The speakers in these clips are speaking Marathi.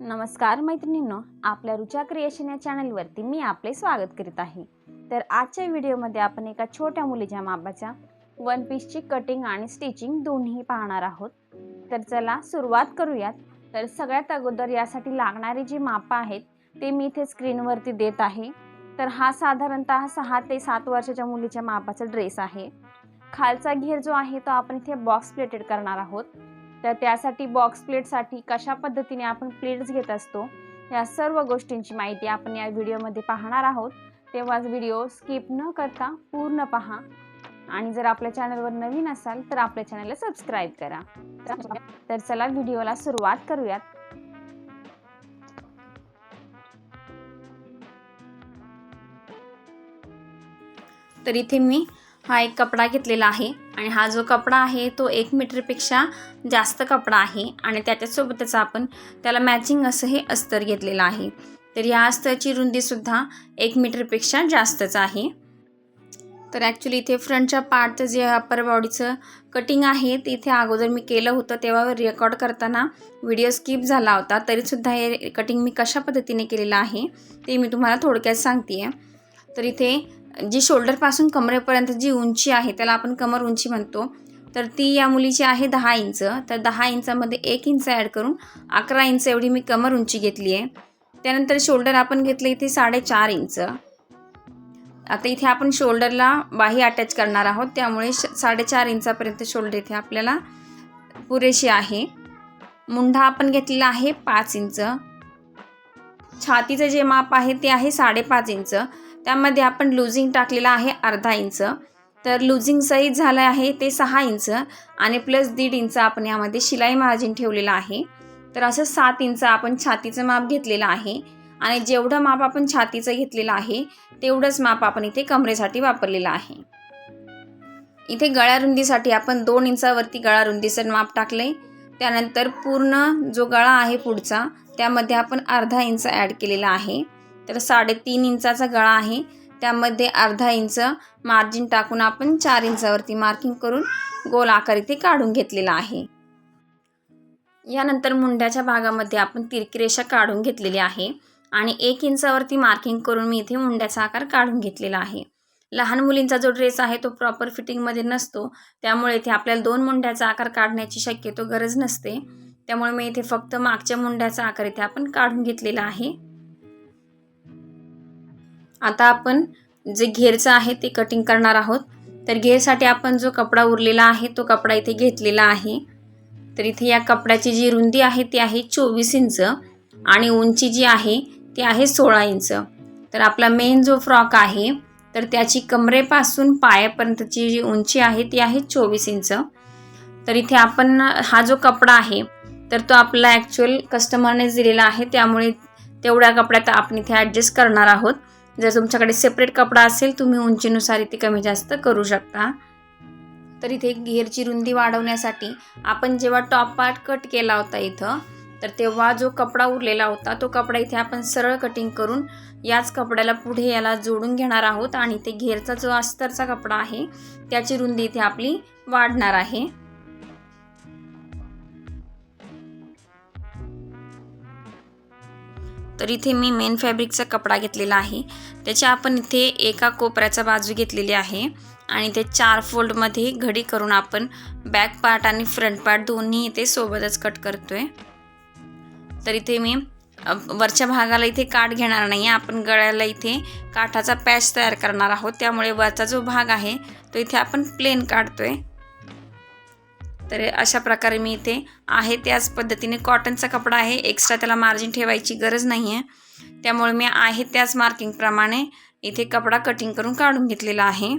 नमस्कार मैत्रिणींनो आपल्या रुचा क्रिएशन या चॅनलवरती मी आपले स्वागत करीत आहे. तर आजच्या व्हिडिओमध्ये आपण एका छोट्या मुलीच्या मापाच्या वन पीसची कटिंग आणि स्टिचिंग दोन्ही पाहणार आहोत. तर चला सुरुवात करूयात. तर सगळ्यात अगोदर यासाठी लागणारे जी मापं आहेत ते मी इथे स्क्रीनवरती देत आहे. तर हा साधारणतः सहा ते सात वर्षाच्या मुलीच्या मापाचा ड्रेस आहे. खालचा घेर जो आहे तो आपण इथे बॉक्स प्लेटेड करणार आहोत. तर त्यासाठी बॉक्स प्लेटसाठी कशा पद्धतीने आपण प्लेट्स घेत असतो या सर्व गोष्टींची माहिती आपण या व्हिडिओमध्ये पाहणार आहोत. तेव्हाच व्हिडिओ स्किप न करता पूर्ण पहा. आणि जर आपल्या चॅनलवर नवीन असाल तर आपल्या चॅनलला सबस्क्राईब करा. तर चला व्हिडिओला सुरुवात करूयात. तर इथे मी हा एक कपडा घेतलेला आहे आणि हा जो कपडा आहे तो एक मीटरपेक्षा जास्त कपडा आहे आणि त्याच्यासोबतच आपण त्याला मॅचिंग असं हे अस्तर घेतलेलं आहे. तर या अस्तरची रुंदीसुद्धा एक मीटरपेक्षा जास्तच आहे. तर ॲक्च्युली इथे फ्रंटच्या पार्टचं जे अप्पर बॉडीचं कटिंग आहे ते इथे अगोदर मी केलं होतं. तेव्हा रेकॉर्ड करताना व्हिडिओ स्किप झाला होता. तरीसुद्धा हे कटिंग मी कशा पद्धतीने केलेलं आहे ते मी तुम्हाला थोडक्यात सांगते आहे तर इथे जी शोल्डरपासून कमरेपर्यंत जी उंची आहे त्याला आपण कमर उंची म्हणतो तर ती या मुलीची आहे दहा इंच. तर दहा इंचामध्ये एक इंच ॲड करून अकरा इंच एवढी मी कमर उंची घेतली आहे. त्यानंतर शोल्डर आपण घेतलं इथे साडेचार इंच. आता इथे आपण शोल्डरला बाही अटॅच करणार आहोत त्यामुळे श साडेचार इंचापर्यंत शोल्डर इथे आपल्याला पुरेशी आहे. मुंढा आपण घेतलेला आहे पाच इंच. छातीचं जे माप आहे ते आहे साडेपाच इंच. त्यामध्ये आपण लुझिंग टाकलेलं आहे अर्धा इंच तर लुझिंग सहित झालं आहे ते सहा इंच आणि प्लस दीड इंच आपण यामध्ये शिलाई मार्जिन ठेवलेलं आहे. तर असं सात इंच आपण छातीचं माप घेतलेलं आहे आणि जेवढं माप आपण छातीचं घेतलेलं आहे तेवढंच माप आपण इथे कमरेसाठी वापरलेलं आहे. इथे गळ्या रुंदीसाठी आपण दोन इंचावरती गळा रुंदीचं माप टाकले त्यानंतर पूर्ण जो गळा आहे पुढचा त्यामध्ये आपण अर्धा इंच ॲड केलेला आहे. तर साडेतीन इंचाचा गळा आहे. त्यामध्ये अर्धा इंच मार्जिन टाकून आपण चार इंचावरती मार्किंग करून गोल आकार इथे काढून घेतलेला आहे. यानंतर मुंड्याच्या भागामध्ये आपण तिरकी रेषा काढून घेतलेली आहे आणि एक इंचावरती मार्किंग करून मी इथे मुंड्याचा आकार काढून घेतलेला आहे. लहान मुलींचा जो ड्रेस आहे तो प्रॉपर फिटिंगमध्ये नसतो. त्यामुळे इथे आपल्याला दोन मुंड्याचा आकार काढण्याची शक्यतो गरज नसते. त्यामुळे मी इथे फक्त मागच्या मुंड्याचा आकार इथे आपण काढून घेतलेला आहे. आता आपण जे घेरचं आहे ते कटिंग करणार आहोत. तर घेरसाठी आपण जो कपडा उरलेला आहे तो कपडा इथे घेतलेला आहे. तर इथे या कपड्याची जी रुंदी आहे ती आहे चोवीस इंच आणि उंची जी आहे ती आहे सोळा इंच. तर आपला मेन जो फ्रॉक आहे तर त्याची कमरेपासून पायापर्यंतची जी उंची आहे ती आहे चोवीस इंच. तर इथे आपण हा जो कपडा आहे तर तो आपला ॲक्च्युअल कस्टमरनेच दिलेला आहे त्यामुळे तेवढ्या कपड्यात आपण इथे ॲडजस्ट करणार आहोत. जर तुमच्याकडे सेपरेट कपडा असेल तुम्ही उंचीनुसार इथे कमी जास्त करू शकता. तर इथे घेरची रुंदी वाढवण्यासाठी आपण जेव्हा टॉप पार्ट कट केला होता इथं तर तेव्हा जो कपडा उरलेला होता तो कपडा इथे आपण सरळ कटिंग करून याच कपड्याला पुढे याला जोडून घेणार आहोत. आणि ते घेरचा जो अस्तरचा कपडा आहे त्याची रुंदी इथे आपली वाढणार आहे. तर इथे मी मेन फॅब्रिकचा कपडा घेतलेला आहे. त्याच्या आपण इथे एका कोपऱ्याचा बाजू घेतलेली आहे. आणि ते चार फोल्डमध्ये घडी करून आपण बॅक पार्ट आणि फ्रंट पार्ट दोन्ही इथे सोबतच कट करतोय. तर इथे मी वरच्या भागाला इथे काठ घेणार नाही आपण गळ्याला इथे काठाचा पॅच तयार करणार आहोत. त्यामुळे वरचा जो भाग आहे तो इथे आपण प्लेन काढतोय. तर अशा प्रकारे मी इथे आहे त्याच पद्धतीने कॉटनचा कपडा आहे. एक्स्ट्रा त्याला मार्जिन ठेवायची गरज नाही आहे त्यामुळे मी आहे त्याच मार्किंगप्रमाणे इथे कपडा कटिंग करून काढून घेतलेला आहे.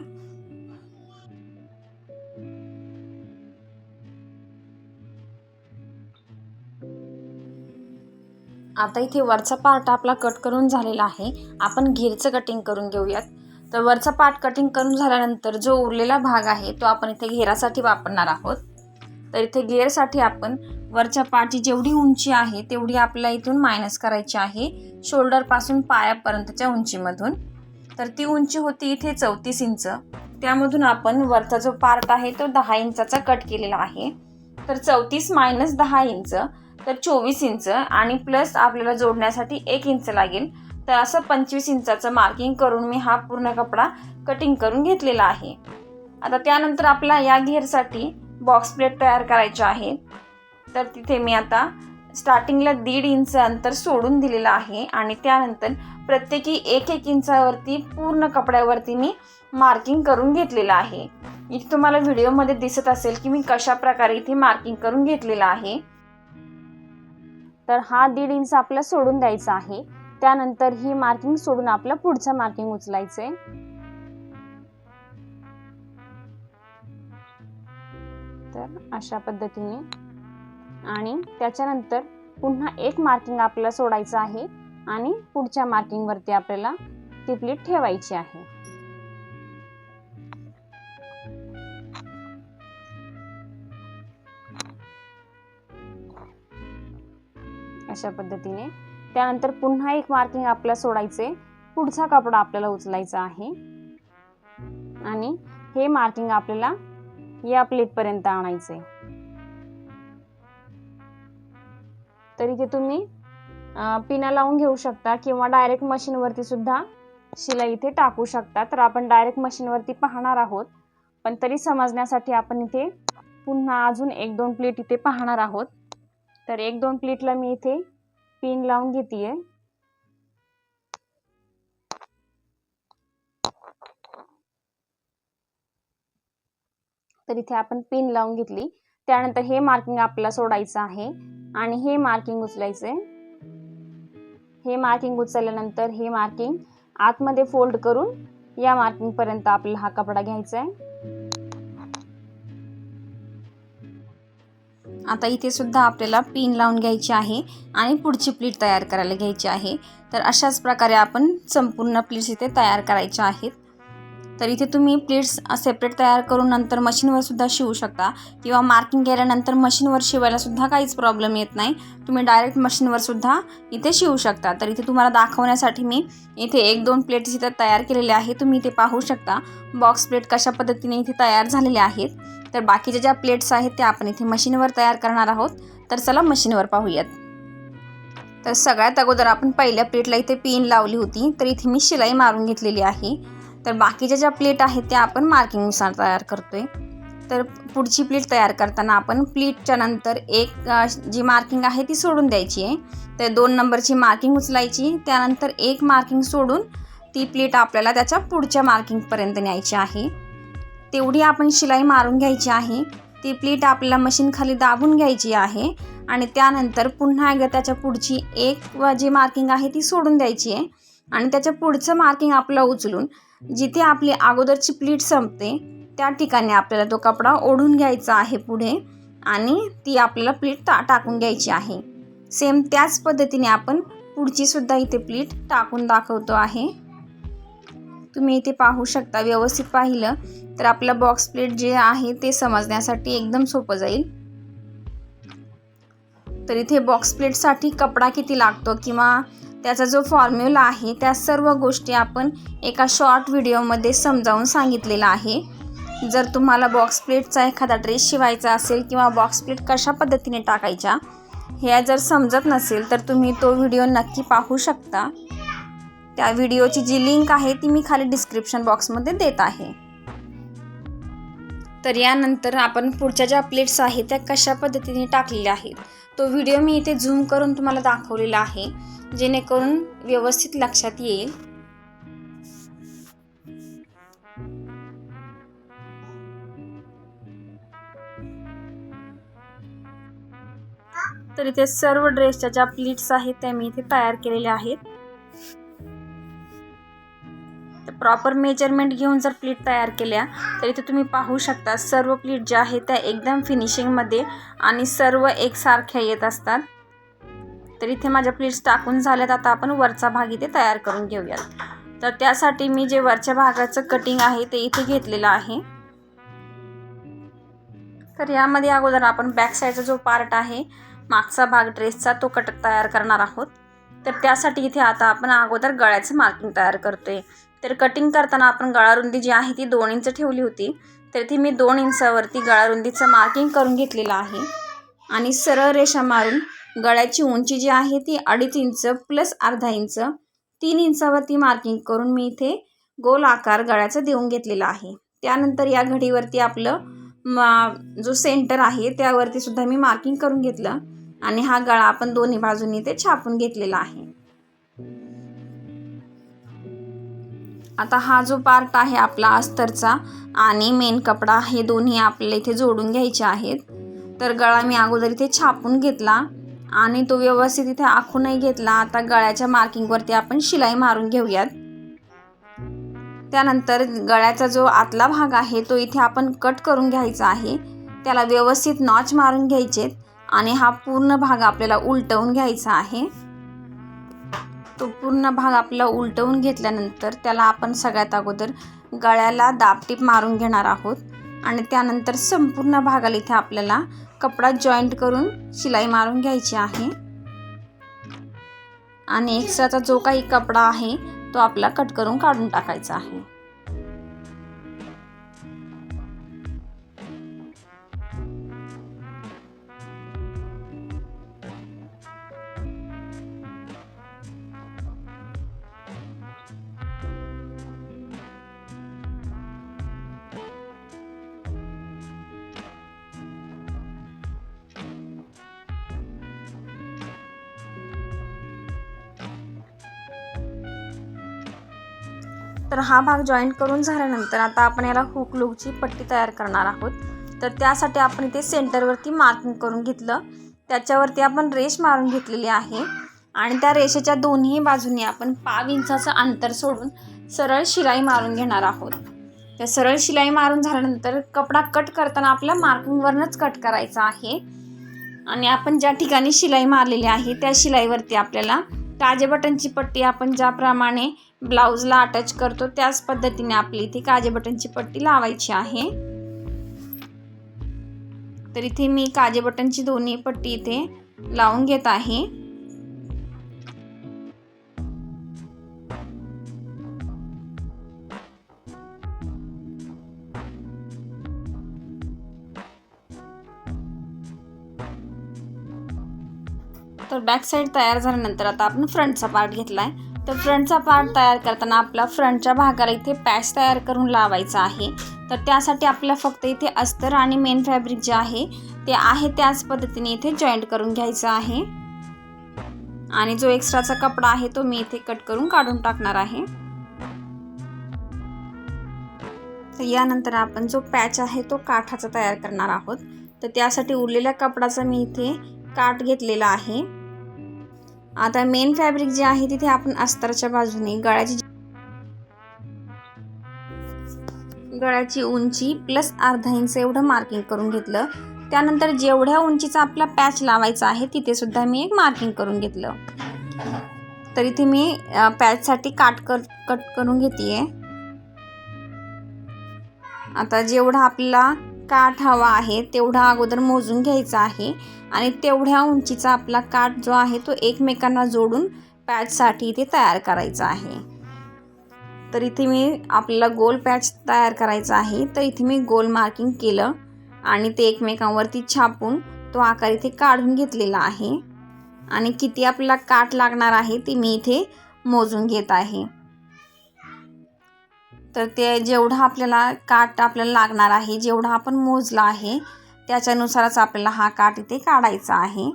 आता इथे वरचा पार्ट आपला कट करून झालेला आहे. आपण घेरचं कटिंग करून घेऊयात. तर वरचा पार्ट कटिंग करून झाल्यानंतर जो उरलेला भाग आहे तो आपण इथे घेरासाठी वापरणार आहोत. तर इथे गेअरसाठी आपण वरच्या पाठी जेवढी उंची आहे तेवढी आपल्याला इथून मायनस करायची आहे. शोल्डरपासून पायापर्यंतच्या उंचीमधून. तर ती उंची होती इथे चौतीस इंच. त्यामधून आपण वरचा जो पार्ट आहे तो दहा इंचाचा कट केलेला आहे. तर चौतीस मायनस दहा इंच तर चोवीस इंच आणि प्लस आपल्याला जोडण्यासाठी एक इंच लागेल. तर असं पंचवीस इंचाचं मार्किंग करून मी हा पूर्ण कपडा कटिंग करून घेतलेला आहे. आता त्यानंतर आपला या घेरसाठी बॉक्स प्लेट तयार करायचे आहे. तर तिथे मी आता स्टार्टिंगला दीड इंच अंतर सोडून दिलेलं आहे आणि त्यानंतर प्रत्येकी एक एक इंचावरती पूर्ण कपड्यावरती मी मार्किंग करून घेतलेलं आहे. इथे तुम्हाला व्हिडिओमध्ये दिसत असेल की मी कशा प्रकारे इथे मार्किंग करून घेतलेलं आहे. तर हा दीड इंच आपला सोडून द्यायचा आहे. त्यानंतर ही मार्किंग सोडून आपलं पुढचं मार्किंग उचलायचं आहे तर अशा पद्धतीने. आणि त्याच्यानंतर पुन्हा एक मार्किंग आपल्याला सोडायचं आहे आणि पुढच्या मार्किंगवरती आपल्याला ती प्लेट ठेवायची आहे. अशा पद्धतीने. त्यानंतर पुन्हा एक मार्किंग आपल्याला सोडायचे. पुढचा कपडा आपल्याला उचलायचा आहे. आणि हे मार्किंग आपल्याला या प्लेटपर्यंत आणायचे तर इथे तुम्ही पिना लावून घेऊ शकता किंवा डायरेक्ट मशीनवरती सुद्धा शिलाई इथे टाकू शकता. तर आपण डायरेक्ट मशीनवरती पाहणार आहोत. पण तरी समजण्यासाठी आपण इथे पुन्हा अजून एक दोन प्लेट इथे पाहणार आहोत. तर एक दोन प्लेटला मी इथे पिन लावून घेते तर इथे आपण पिन लावून घेतली. त्यानंतर हे मार्किंग आपल्याला सोडायचं आहे. आणि हे मार्किंग उचलायचं आहे हे मार्किंग उचलल्यानंतर हे मार्किंग आतमध्ये फोल्ड करून या मार्किंग पर्यंत आपल्याला हा कपडा घ्यायचा आहे आता इथे सुद्धा आपल्याला पिन लावून घ्यायची आहे आणि पुढची प्लीट तयार करायला घ्यायची आहे. तर अशाच प्रकारे आपण संपूर्ण प्लीट्स इथे तयार करायच्या आहेत. तर इथे तुम्ही प्लेट्स सेपरेट तयार करून नंतर मशीनवर सुद्धा शिवू शकता. किंवा मार्किंग केल्यानंतर मशीनवर शिवायला सुद्धा काहीच प्रॉब्लेम येत नाही. तुम्ही डायरेक्ट मशीनवर सुद्धा इथे शिवू शकता. तर इथे तुम्हाला दाखवण्यासाठी मी इथे एक दोन प्लेट्स इथे तयार केलेले आहे तुम्ही इथे पाहू शकता बॉक्स प्लेट कशा पद्धतीने इथे तयार झालेले आहेत. तर बाकीच्या ज्या प्लेट्स आहेत त्या आपण इथे मशीनवर तयार करणार आहोत. तर चला मशीनवर पाहूयात. तर सगळ्यात अगोदर आपण पहिल्या प्लेटला इथे पिन लावली होती. तर इथे मी शिलाई मारून घेतलेली आहे. तर बाकीच्या ज्या प्लेट आहेत त्या आपण मार्किंगनुसार तयार करतोय. तर पुढची प्लेट तयार करताना आपण प्लेटच्या नंतर एक जी मार्किंग आहे ती सोडून द्यायची आहे. तर दोन नंबरची मार्किंग उचलायची त्यानंतर एक मार्किंग सोडून ती प्लेट आपल्याला त्याच्या पुढच्या मार्किंगपर्यंत न्यायची आहे. तेवढी आपण शिलाई मारून घ्यायची आहे. ती प्लेट आपल्याला मशीनखाली दाबून घ्यायची आहे आणि त्यानंतर पुन्हा एकदा त्याच्या पुढची एक जी मार्किंग आहे ती सोडून द्यायची आहे. आणि त्याच्या पुढचं मार्किंग आपलं उचलून जिथे आपली अगोदरची प्लीट संपते त्या ठिकाणी आपल्याला तो कपडा ओढून घ्यायचा आहे पुढे आणि ती आपल्याला प्लीट टा टाकून घ्यायची आहे. सेम त्याच पद्धतीने आपण पुढची सुद्धा इथे प्लीट टाकून दाखवतो आहे. तुम्ही इथे पाहू शकता व्यवस्थित पाहिलं तर आपलं बॉक्स प्लेट जे आहे ते समजण्यासाठी एकदम सोपं जाईल. तर इथे बॉक्स प्लेटसाठी कपडा किती लागतो किंवा त्याचा जो फॉर्म्युला आहे त्या सर्व गोष्टी आपण एका शॉर्ट व्हिडिओमध्ये समजावून सांगितलेला आहे. जर तुम्हाला बॉक्स प्लेटचा एखादा ड्रेस शिवायचा असेल किंवा बॉक्स प्लेट कशा पद्धतीने टाकायच्या हे जर समजत नसेल तर तुम्ही तो व्हिडिओ नक्की पाहू शकता. त्या व्हिडिओची जी लिंक आहे ती मी खाली डिस्क्रिप्शन बॉक्समध्ये देत आहे. तर यानंतर आपण पुढच्या ज्या प्लेट्स आहेत त्या कशा पद्धतीने टाकलेल्या आहेत तो व्हिडिओ मी इथे झूम करून तुम्हाला दाखवलेला आहे. जेणेकरून व्यवस्थित लक्षात येईल. तर इथे सर्व ड्रेसच्या ज्या प्लीट्स आहेत त्या मी इथे तयार केलेल्या आहेत. प्रॉपर मेजरमेंट घेऊन जर प्लीट तयार केल्या तर इथे तुम्ही पाहू शकता सर्व प्लीट ज्या आहेत त्या एकदम फिनिशिंगमध्ये आणि सर्व एकसारख्या येत असतात. तर इथे माझ्या प्लेट्स टाकून झाल्यात. आता आपण वरचा भाग इथे तयार करून घेऊयात. तर त्यासाठी मी जे वरच्या भागाचं कटिंग आहे ते इथे घेतलेलं आहे. तर यामध्ये अगोदर आपण बॅक साईडचा जो पार्ट आहे मागचा भाग ड्रेसचा तो कट तयार करणार आहोत. तर त्यासाठी इथे आता आपण अगोदर गळ्याचं मार्किंग तयार करतोय. तर कटिंग करताना आपण गळारुंदी जी आहे ती दोन इंच ठेवली होती. तर इथे मी दोन इंचावरती गळारुंदीचं मार्किंग करून घेतलेलं आहे. आणि सरळ रेषा मारून गळ्याची उंची जी आहे ती अडीच इंच प्लस अर्धा इंच. तीन इंचावरती मार्किंग करून मी इथे गोल आकार गळ्याचा देऊन घेतलेला आहे. त्यानंतर या घडीवरती आपलं मा जो सेंटर आहे त्यावरती सुद्धा मी मार्किंग करून घेतलं आणि हा गळा आपण दोन्ही बाजूनी ते छापून घेतलेला आहे. आता हा जो पार्ट आहे आपला अस्तरचा आणि मेन कपडा हे दोन्ही आपल्याला इथे जोडून घ्यायचे आहेत. तर गळा मी अगोदर इथे छापून घेतला. आणि तो व्यवस्थित इथे आखूनही घेतला. आता गळ्याच्या मार्किंगवरती आपण शिलाई मारून घेऊयात. त्यानंतर गळ्याचा जो आतला भाग आहे तो इथे आपण कट करून घ्यायचा आहे. त्याला व्यवस्थित नॉच मारून घ्यायचेत आणि हा पूर्ण भाग आपल्याला उलटवून घ्यायचा आहे. तो पूर्ण भाग आपला उलटवून घेतल्यानंतर त्याला आपण सगळ्यात अगोदर गळ्याला दाबटीप मारून घेणार आहोत. आणि त्यानंतर संपूर्ण भागाला इथे आपल्याला कपडा जॉईंट करून शिलाई मारून घ्यायची आहे. आणि एक्स्ट्राचा जो काही कपडा आहे तो आपला कट करून काढून टाकायचा आहे. तर हा भाग जॉईंट करून झाल्यानंतर आता आपण याला हुक लूकची पट्टी तयार करणार आहोत. तर त्यासाठी आपण इथे सेंटरवरती मार्किंग करून घेतलं. त्याच्यावरती आपण रेष मारून घेतलेली आहे. आणि त्या रेषेच्या दोन्ही बाजूनी आपण पाव इंचाचं अंतर सोडून सरळ शिलाई मारून घेणार आहोत. त्या सरळ शिलाई मारून झाल्यानंतर कपडा कट करताना आपल्या मार्किंगवरनंच कट करायचा आहे. आणि आपण ज्या ठिकाणी शिलाई मारलेली आहे त्या शिलाईवरती आपल्याला काजे बटनची पट्टी आपण ज्याप्रमाणे ब्लाऊजला अटॅच करतो त्याच पद्धतीने आपली इथे काजे बटनची पट्टी लावायची आहे. तर इथे मी काजे बटनची दोन्ही पट्टी इथे लावून घेत आहे. तर बॅक साईड तयार झाल्यानंतर आता आपण फ्रंटचा पार्ट घेतला आहे तर फ्रंटचा पार्ट तयार करताना आपला फ्रंटच्या भागाला इथे पॅच तयार करून लावायचा आहे. तर त्यासाठी आपल्याला फक्त इथे अस्तर आणि मेन फॅब्रिक जे आहे ते आहे त्याच पद्धतीने इथे जॉईंट करून घ्यायचं आहे. आणि जो एक्स्ट्राचा कपडा आहे तो मी इथे कट करून काढून टाकणार आहे. तर यानंतर आपण जो पॅच आहे तो काठाचा तयार करणार आहोत. तर त्यासाठी उरलेल्या कपडाचा मी इथे काठ घेतलेला आहे. आता मेन फॅब्रिक जे आहे तिथे आपण अस्तरच्या बाजूने गळ्याची गळ्याची उंची प्लस अर्धा इंच एवढं मार्किंग करून घेतलं. त्यानंतर जेवढ्या उंचीचा आपला पॅच लावायचा आहे तिथे सुद्धा मी एक मार्किंग करून घेतलं. तर इथे मी पॅचसाठी काट कर कट करून घेते आता जेवढा आपला काठ हवा आहे तेवढा अगोदर मोजून घ्यायचा आहे आणि तेवढ्या उंचीचा आपला काठ जो आहे तो एकमेकांना जोडून पॅचसाठी इथे तयार करायचा आहे. तर इथे मी आपल्याला गोल पॅच तयार करायचा आहे. तर इथे मी गोल मार्किंग केलं आणि ते एकमेकांवरती छापून तो आकार इथे काढून घेतलेला आहे. आणि किती आपल्याला काठ लागणार आहे ते मी इथे मोजून घेत आहे. तर ते जेवढा आपल्याला काठ आपल्याला लागणार आहे जेवढा आपण मोजला आहे त्याच्यानुसारच आपल्याला हा काठ इथे काढायचा आहे.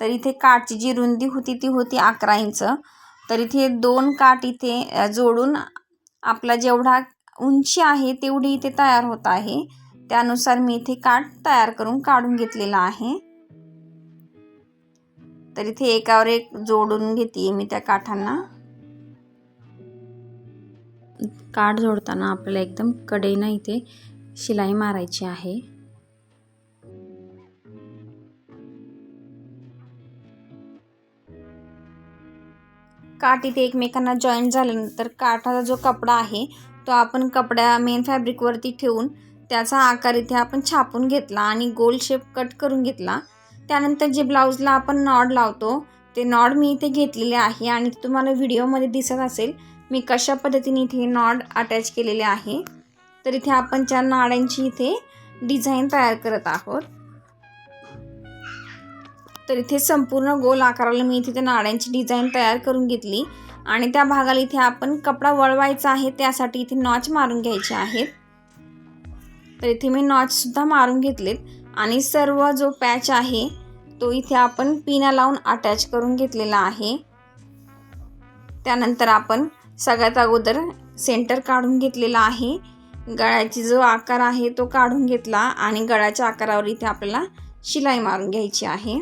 तर इथे काठची जी रुंदी होती ती होती अकरा इंच. तर इथे दोन काठ इथे जोडून आपला जेवढा उंची आहे तेवढी इथे तयार होत आहे. त्यानुसार मी इथे काठ तयार करून काढून घेतलेला आहे. तर इथे एकावर एक जोडून घेते मी त्या काठांना. काठ जोडताना आपल्याला एकदम कडेनं इथे शिलाई मारायची आहे. काठ इथे एकमेकांना जॉईंट झाल्यानंतर काठाचा जो कपडा आहे तो आपण कपड्या मेन फॅब्रिकवरती ठेवून त्याचा आकार इथे आपण छापून घेतला आणि गोल शेप कट करून घेतला. त्यानंतर जे ब्लाऊजला आपण नॉड लावतो ते नॉड मी इथे घेतलेले आहे आणि तुम्हाला व्हिडिओमध्ये दिसत असेल मी कशा पद्धतीने इथे नॉड अटॅच केलेले आहे तर इथे आपण चार नाड्यांची इथे डिझाईन तयार करत आहोत तर इथे संपूर्ण गोल आकाराला मी इथे त्या नाड्यांची डिझाईन तयार करून घेतली आणि त्या भागाला इथे आपण कपडा वळवायचा आहे त्यासाठी इथे नॉच मारून घ्यायचे आहेत. तर इथे मी नॉचसुद्धा मारून घेतलेत आणि सर्व जो पॅच आहे तो इथे आपण पिना लावून अटॅच करून घेतलेला आहे. त्यानंतर आपण सगळ्यात अगोदर सेंटर काढून घेतलेला आहे. गळ्याची जो आकार आहे तो काढून घेतला आणि गळ्याच्या आकारावर इथे आपल्याला शिलाई मारून घ्यायची आहे.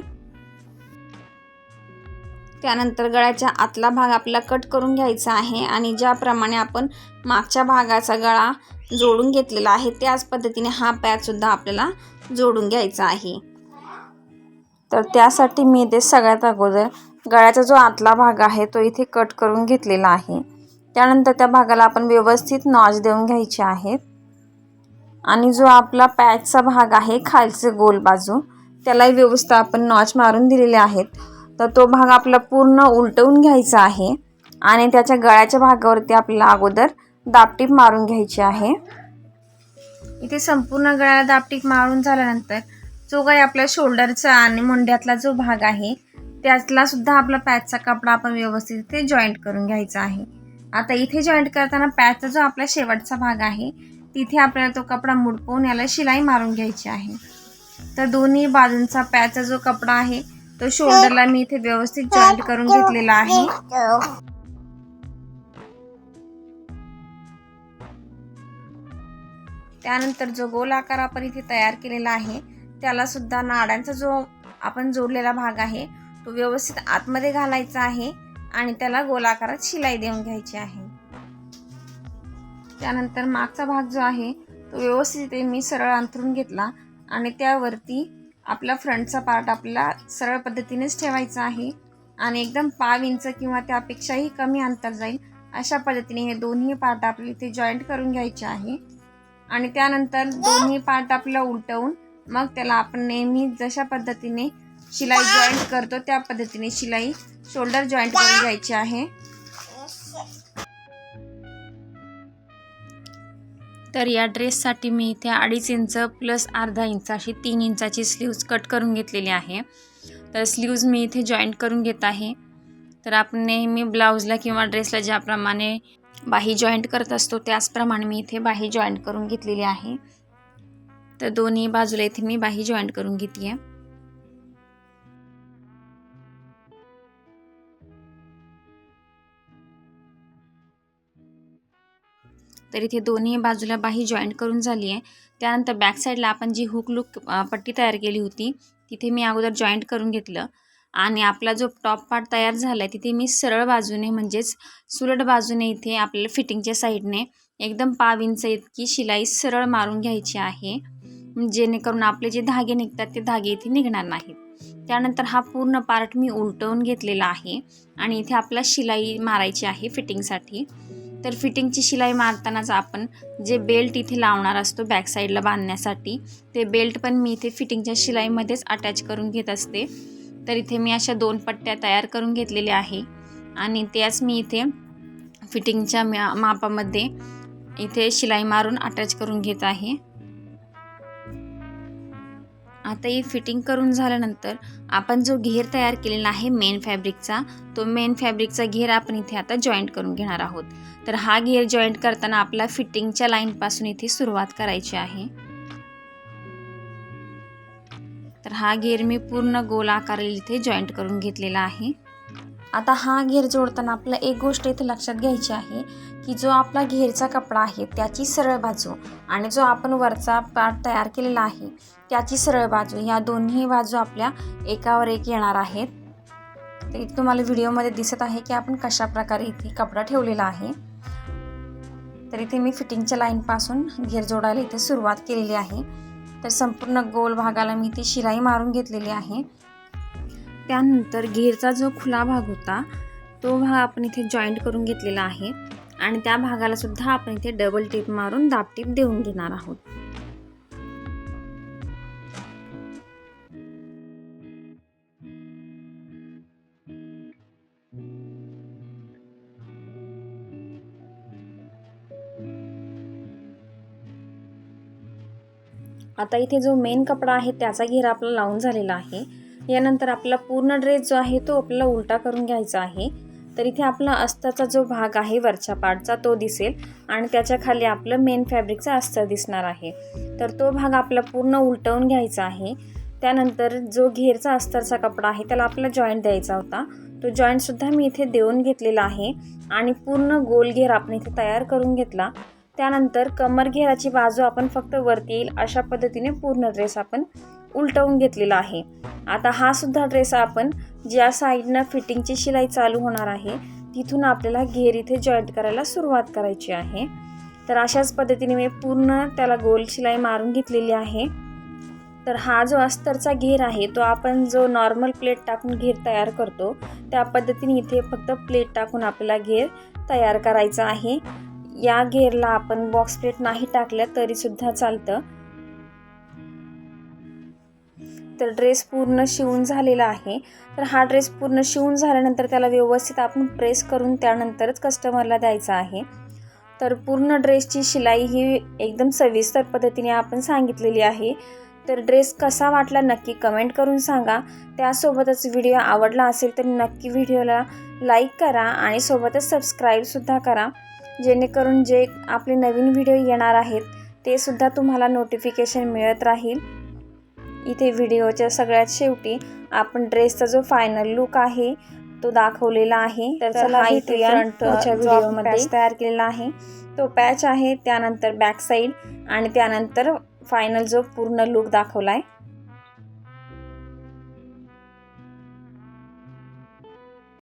त्यानंतर गळ्याच्या आतला भाग आपला कट करून घ्यायचा आहे आणि ज्याप्रमाणे आपण मागच्या भागाचा गळा जोडून घेतलेला आहे त्याच पद्धतीने हा पॅचसुद्धा आपल्याला जोडून घ्यायचा आहे. तर त्यासाठी मी इथे सगळ्यात अगोदर गळ्याचा जो आतला भाग आहे तो इथे कट करून घेतलेला आहे. त्यानंतर त्या भागाला आपण व्यवस्थित नॉच देऊन घ्यायचे आहेत. आणि जो आपला पॅचचा भाग आहे खालचे गोल बाजू त्यालाही व्यवस्थित आपण नॉच मारून दिलेले आहेत. तर तो भाग आपला पूर्ण उलटवून घ्यायचा आहे आणि त्याच्या गळ्याच्या भागावरती आपल्याला अगोदर दापटीप मारून घ्यायची आहे. इथे संपूर्ण गळ्याला दापटीप मारून झाल्यानंतर जो काही आपल्या शोल्डरचा आणि मुंड्यातला जो भाग आहे त्यातला सुद्धा आपला पॅचचा कपडा आपण व्यवस्थित इथे जॉईंट करून घ्यायचा आहे. आता इथे जॉईंट करताना पॅचचा जो आपला शेवटचा भाग आहे तिथे आपल्याला तो कपडा मुडपवून याला शिलाई मारून घ्यायची आहे. तर दोन्ही बाजूंचा पॅचचा जो कपडा आहे तो शोल्डरला मी इथे व्यवस्थित जॉईंट करून घेतलेला आहे. त्यानंतर जो गोल आकार आपण इथे तयार केलेला आहे त्याला सुद्धा नाड्यांचा जो आपण जोडलेला भाग आहे तो व्यवस्थित आतमध्ये घालायचा आहे. आणि त्याला गोलाकारात शिलाई देऊन घ्यायची आहे. त्यानंतर मागचा भाग जो आहे तो व्यवस्थित मी सरळ अंथरून घेतला आणि त्यावरती आपला फ्रंटचा पार्ट आपला सरळ पद्धतीनेच ठेवायचा आहे आणि एकदम पाव इंच किंवा त्यापेक्षाही कमी अंतर जाईल अशा पद्धतीने हे दोन्ही पार्ट आपले इथे जॉईंट करून घ्यायचे आहे. आणि त्यानंतर दोन्ही पार्ट आपलं उलटवून मग त्याला आपण नेहमी जशा पद्धतीने शिलाई जॉईंट करतो त्या पद्धतीने शिलाई शोल्डर जॉईंट करून घ्यायचे आहे. तर या ड्रेससाठी मी इथे अडीच इंच प्लस अर्धा इंच अशी तीन इंचाची स्लीव्ज कट करून घेतलेली आहे. तर स्लीव्ज मी इथे जॉईंट करून घेत आहे. तर आपण नेहमी ब्लाऊजला किंवा ड्रेसला ज्याप्रमाणे बाही जॉईंट करत असतो त्याचप्रमाणे मी इथे बाही जॉईंट करून घेतलेली आहे. तर दोन्ही बाजूला इथे मी बाही जॉईंट करून घेते आहे तर इथे दोन्ही बाजूला बाही जॉईंट करून झाली आहे. त्यानंतर बॅक साईडला आपण जी हुक लुक पट्टी तयार केली होती तिथे मी अगोदर जॉईंट करून घेतलं. आणि आपला जो टॉप पार्ट तयार झाला आहे तिथे मी सरळ बाजूने म्हणजेच सुलट बाजूने इथे आपल्याला फिटिंगच्या साईडने एकदम पाव इंच इतकी शिलाई सरळ मारून घ्यायची आहे. जेणेकरून आपले जे धागे निघतात ते धागे इथे निघणार नाहीत. त्यानंतर हा पूर्ण पार्ट मी उलटवून घेतलेला आहे. आणि इथे आपला शिलाई मारायची आहे फिटिंगसाठी तर फिटिंगची शिलाई मारतानाच आपण जे बेल्ट इथे लावणार असतो बॅक साईडला बांधण्यासाठी ते बेल्ट पण मी इथे फिटिंगच्या शिलाईमध्येच अटॅच करून घेत असते. तर इथे मी अशा दोन पट्ट्या तयार करून घेतलेल्या आहे. आणि त्याच मी इथे फिटिंगच्या म्या मापामध्ये इथे शिलाई मारून अटॅच करून घेत आहे. आता ही फिटिंग करून झाल्यानंतर आपण जो घेर तयार केलेला आहे मेन फॅब्रिकचा तो मेन फॅब्रिकचा घेर आपण इथे आता जॉईंट करून घेणार आहोत. तर हा घेर जॉईंट करताना आपला फिटिंगच्या लाईनपासून इथे सुरुवात करायची आहे. तर हा घेर मी पूर्ण गोल आकार इथे जॉईंट करून घेतलेला आहे. आता हा घेर जोडताना आपल्याला एक गोष्ट इथे लक्षात घ्यायची आहे की जो आपला घेरचा कपडा आहे त्याची सरळ बाजू आणि जो आपण वरचा पार्ट तयार केलेला आहे त्याची सरळ बाजू या दोन्ही बाजू आपल्या एकावर एक येणार आहेत. ते तुम्हाला व्हिडिओमध्ये दिसत आहे की आपण कशा प्रकारे इथे कपडा ठेवलेला आहे. तर इथे मी फिटिंगच्या लाईनपासून घेर जोडायला इथे सुरुवात केलेली आहे. तर संपूर्ण गोल भागाला मी ती शिलाई मारून घेतलेली आहे. त्यानंतर घेरचा जो खुला भाग होता तो भाग आपण इथे जॉईंट करून घेतलेला आहे. आणि त्या भागाला सुद्धा आपण इथे डबल टिप मारून दाबटीप देऊन घेणार आहोत. आता इथे जो मेन कपडा आहे त्याचा घेरा आपला लावून झालेला आहे. यानंतर आपला पूर्ण ड्रेस जो आहे तो आपल्याला उलटा करून घ्यायचा आहे. तर इथे आपला अस्ताचा जो भाग आहे वरच्या पार्टचा तो दिसेल आणि त्याच्याखाली आपलं मेन फॅब्रिकचा अस्तर दिसणार आहे. तर तो भाग आपला पूर्ण उलटवून घ्यायचा आहे. त्यानंतर जो घेरचा अस्तरचा कपडा आहे त्याला आपला जॉईंट द्यायचा होता. तो जॉईंटसुद्धा मी इथे देऊन घेतलेला आहे आणि पूर्ण गोल घेर आपण इथे तयार करून घेतला. त्यानंतर कमर घेराची बाजू आपण फक्त वरती येईल अशा पद्धतीने पूर्ण ड्रेस आपण उलटवून घेतलेला आहे. आता हा सुद्धा ड्रेस आपण ज्या साईडनं फिटिंगची शिलाई चालू होणार आहे तिथून आपल्याला घेर इथे जॉईंट करायला सुरुवात करायची आहे. तर अशाच पद्धतीने मी पूर्ण त्याला गोल शिलाई मारून घेतलेली आहे. तर हा जो अस्तरचा घेर आहे तो आपण जो नॉर्मल प्लेट टाकून घेर तयार करतो त्या पद्धतीने इथे फक्त प्लेट टाकून आपल्याला घेर तयार करायचा आहे. या घेरला आपण बॉक्स प्लेट नाही टाकल्या तरीसुद्धा चालतं. तर ड्रेस पूर्ण शिवून झालेला आहे. तर हा ड्रेस पूर्ण शिवून झाल्यानंतर त्याला व्यवस्थित आपण प्रेस करून त्यानंतरच कस्टमरला द्यायचा आहे. तर पूर्ण ड्रेसची शिलाई ही एकदम सविस्तर पद्धतीने आपण सांगितलेली आहे. तर ड्रेस कसा वाटला नक्की कमेंट करून सांगा. त्यासोबतच व्हिडिओ आवडला असेल तर नक्की व्हिडिओला लाईक करा आणि सोबतच सबस्क्राईबसुद्धा करा. जेणेकरून जे आपले नवीन व्हिडिओ येणार आहेत ते सुद्धा तुम्हाला नोटिफिकेशन मिळत राहील. इथे व्हिडिओच्या सगळ्यात शेवटी आपण ड्रेसचा जो फायनल लुक आहे तो दाखवलेला आहे. तर चला हा इथे व्हिडिओमध्ये तयार केलेला आहे. तो पॅच आहे त्यानंतर बॅक साईड आणि त्यानंतर फायनल जो पूर्ण लुक दाखवला आहे